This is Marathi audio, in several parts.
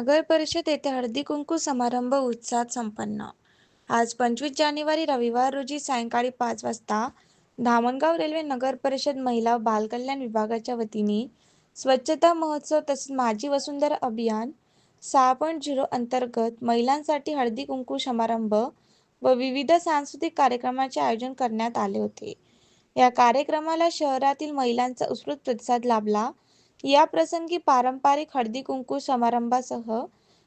नगर परिषद येथे हळदी कुंकू समारंभ उत्साहात संपन्न. आज पंचवीस जानेवारी रविवार रोजी सायंकाळी पाच वाजता धामणगाव रेल्वे नगर परिषद महिला बालकल्याण विभागाच्या वतीने स्वच्छता महोत्सव तसेच माझी वसुंधरा अभियान सहा पॉईंट झिरो अंतर्गत महिलांसाठी हळदी कुंकू समारंभ व विविध सांस्कृतिक कार्यक्रमाचे आयोजन करण्यात आले होते. या कार्यक्रमाला शहरातील महिलांचा उत्स्फूर्त प्रतिसाद लाभला या प्रसंगी पारंपरिक हळदी कुंकू समारंभासह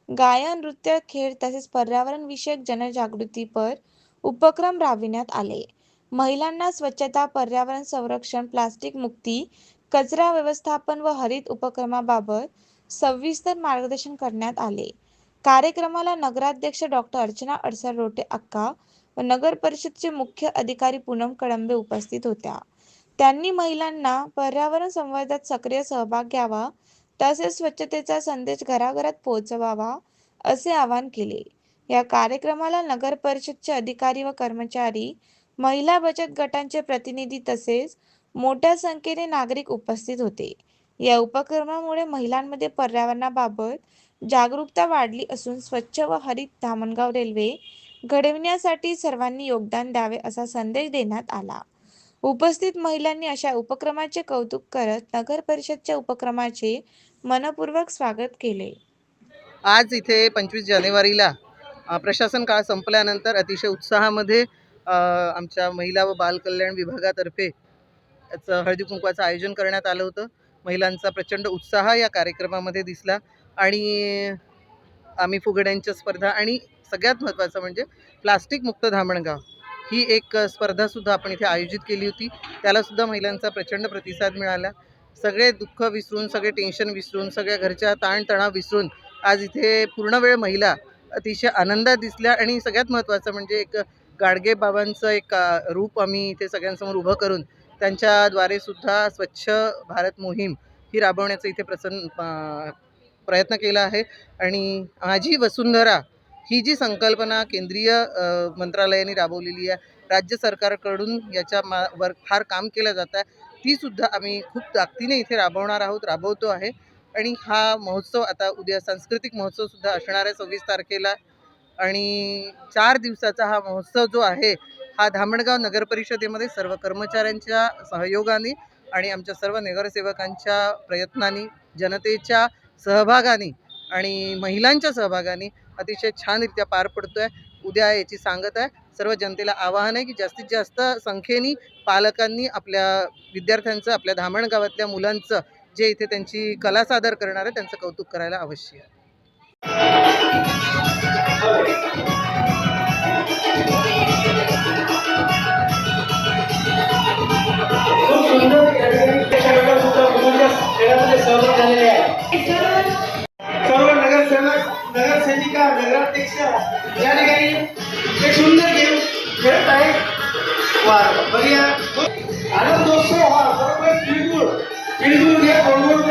गायन नृत्य खेळ तसेच पर्यावरण विषयक जनजागृतीपर उपक्रम राबविण्यात आले. महिलांना स्वच्छता पर्यावरण संरक्षण प्लास्टिक मुक्ती कचरा व्यवस्थापन व हरित उपक्रमाबाबत सविस्तर मार्गदर्शन करण्यात आले. कार्यक्रमाला नगराध्यक्ष डॉक्टर अर्चना अडसर रोटे अक्का व नगर परिषदचे मुख्य अधिकारी पूनम कळंबे उपस्थित होत्या. त्यांनी महिलांना पर्यावरण संवर्धनात सक्रिय सहभाग घ्यावा तसेच स्वच्छतेचा संदेश घराघरात पोहोचवावा असे आवाहन केले. या कार्यक्रमाला नगर परिषदचे अधिकारी व कर्मचारी महिला बचत गटांचे प्रतिनिधी तसेच मोठ्या संख्येने नागरिक उपस्थित होते. या उपक्रमामुळे महिलांमध्ये पर्यावरणाबाबत जागरूकता वाढली असून स्वच्छ व हरित धामणगाव रेल्वे घडविण्यासाठी सर्वांनी योगदान द्यावे असा संदेश देण्यात आला. उपस्थित महिलांनी अशा उपक्रमाचे कौतुक करत नगर परिषदच्या उपक्रमाचे मनपूर्वक स्वागत केले. आज इथे पंचवीस जानेवारीला प्रशासन काळ संपल्यानंतर अतिशय उत्साहामध्ये आमच्या महिला व बालकल्याण विभागातर्फे याचं हळदी कुंकवाचं आयोजन करण्यात आलं होतं. महिलांचा प्रचंड उत्साह या कार्यक्रमामध्ये दिसला आणि आम्ही फुगड्यांच्या स्पर्धा आणि सगळ्यात महत्त्वाचं म्हणजे प्लास्टिक मुक्त धामणगाव. ही एक स्पर्धासुद्धा आपण इथे आयोजित केली होती. त्यालासुद्धा महिलांचा प्रचंड प्रतिसाद मिळाला. सगळे दुःख विसरून सगळे टेन्शन विसरून सगळ्या घरच्या ताणतणाव विसरून आज इथे पूर्ण वेळ महिला अतिशय आनंदात दिसल्या आणि सगळ्यात महत्त्वाचं म्हणजे एक गाडगे बाबांचं एक रूप आम्ही इथे सगळ्यांसमोर उभं करून त्यांच्याद्वारे सुद्धा स्वच्छ भारत मोहीम ही राबवण्याचा इथे प्रसन्न प्रयत्न केला आहे. आणि माझी वसुंधरा ही जी संकल्पना केंद्रीय मंत्रालयाने राबवलेली आहे राज्य सरकारकडून याच्या मा वर फार काम केलं जातं आहे. तीसुद्धा आम्ही खूप ताकदीने इथे राबवणार आहोत राबवतो आहे. आणि हा महोत्सव आता उद्या सांस्कृतिक महोत्सवसुद्धा असणार आहे सव्वीस तारखेला. आणि चार दिवसाचा हा महोत्सव जो आहे हा धामणगाव नगर परिषदेमध्ये सर्व कर्मचाऱ्यांच्या सहयोगाने आणि आमच्या सर्व नगरसेवकांच्या प्रयत्नांनी जनतेच्या सहभागाने आणि महिलांच्या सहभागाने अतिशय छानरित्या पार पडतो आहे उद्या याची सांगत आहे. सर्व जनतेला आवाहन आहे की जास्तीत जास्त संख्येने पालकांनी आपल्या विद्यार्थ्यांचं आपल्या धामण गावातल्या मुलांचं जे इथे त्यांची कला सादर करणार आहे त्यांचं कौतुक करायला अवश्य आहे. या ठिकाणी एक सुंदर गेम खेळत आहे वा बढिया आनंदोत्सव हा बरोबर तिळगुळ तिळगुळ घ्या गोडगोड